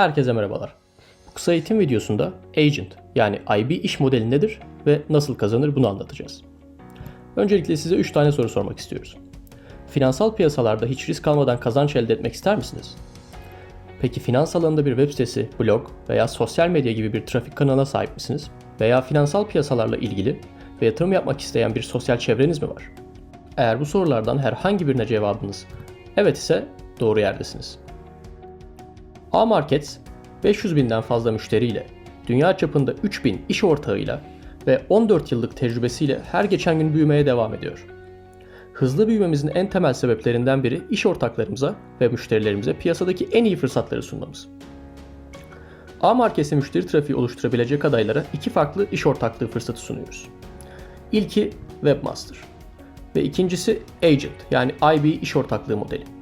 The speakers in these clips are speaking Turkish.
Herkese merhabalar. Bu kısa eğitim videosunda Agent yani IB iş modeli nedir ve nasıl kazanır bunu anlatacağız. Öncelikle size 3 tane soru sormak istiyoruz. Finansal piyasalarda hiç risk almadan kazanç elde etmek ister misiniz? Peki finans alanında bir web sitesi, blog veya sosyal medya gibi bir trafik kanalına sahip misiniz? Veya finansal piyasalarla ilgili ve yatırım yapmak isteyen bir sosyal çevreniz mi var? Eğer bu sorulardan herhangi birine cevabınız evet ise doğru yerdesiniz. A-Markets 500 binden fazla müşteriyle, dünya çapında 3000 iş ortağıyla ve 14 yıllık tecrübesiyle her geçen gün büyümeye devam ediyor. Hızlı büyümemizin en temel sebeplerinden biri iş ortaklarımıza ve müşterilerimize piyasadaki en iyi fırsatları sunmamız. A-Market'e müşteri trafiği oluşturabilecek adaylara iki farklı iş ortaklığı fırsatı sunuyoruz. İlki Webmaster ve ikincisi Agent yani IB iş ortaklığı modeli.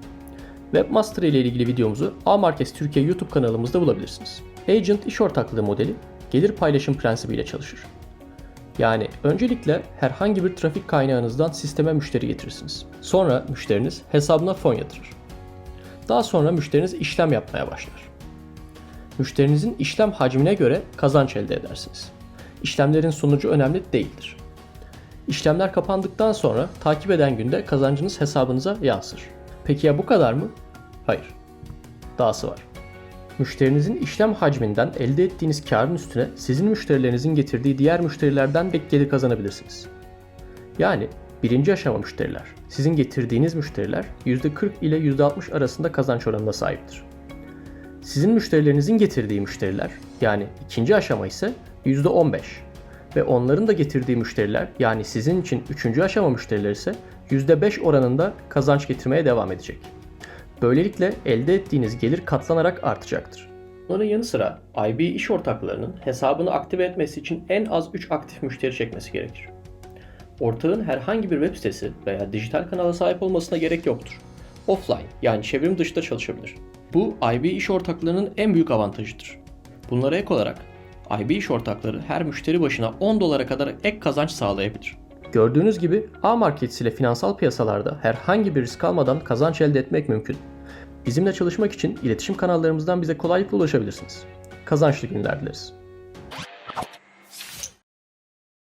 Webmaster ile ilgili videomuzu A-Markets Türkiye YouTube kanalımızda bulabilirsiniz. Agent iş ortaklığı modeli gelir paylaşım prensibiyle çalışır. Yani öncelikle herhangi bir trafik kaynağınızdan sisteme müşteri getirirsiniz. Sonra müşteriniz hesabına fon yatırır. Daha sonra müşteriniz işlem yapmaya başlar. Müşterinizin işlem hacmine göre kazanç elde edersiniz. İşlemlerin sonucu önemli değildir. İşlemler kapandıktan sonra takip eden günde kazancınız hesabınıza yansır. Peki ya bu kadar mı? Hayır. Dahası var. Müşterinizin işlem hacminden elde ettiğiniz karın üstüne sizin müşterilerinizin getirdiği diğer müşterilerden de gelir kazanabilirsiniz. Yani birinci aşama müşteriler, sizin getirdiğiniz müşteriler %40 ile %60 arasında kazanç oranına sahiptir. Sizin müşterilerinizin getirdiği müşteriler yani ikinci aşama ise %15 ve onların da getirdiği müşteriler yani sizin için üçüncü aşama müşteriler ise %5 oranında kazanç getirmeye devam edecek. Böylelikle elde ettiğiniz gelir katlanarak artacaktır. Bunların yanı sıra IB iş ortaklarının hesabını aktive etmesi için en az 3 aktif müşteri çekmesi gerekir. Ortağın herhangi bir web sitesi veya dijital kanala sahip olmasına gerek yoktur. Offline yani çevrim dışında çalışabilir. Bu IB iş ortaklarının en büyük avantajıdır. Bunlara ek olarak IB iş ortakları her müşteri başına 10 dolara kadar ek kazanç sağlayabilir. Gördüğünüz gibi A-Markets ile finansal piyasalarda herhangi bir risk almadan kazanç elde etmek mümkün. Bizimle çalışmak için iletişim kanallarımızdan bize kolaylıkla ulaşabilirsiniz. Kazançlı günler dileriz.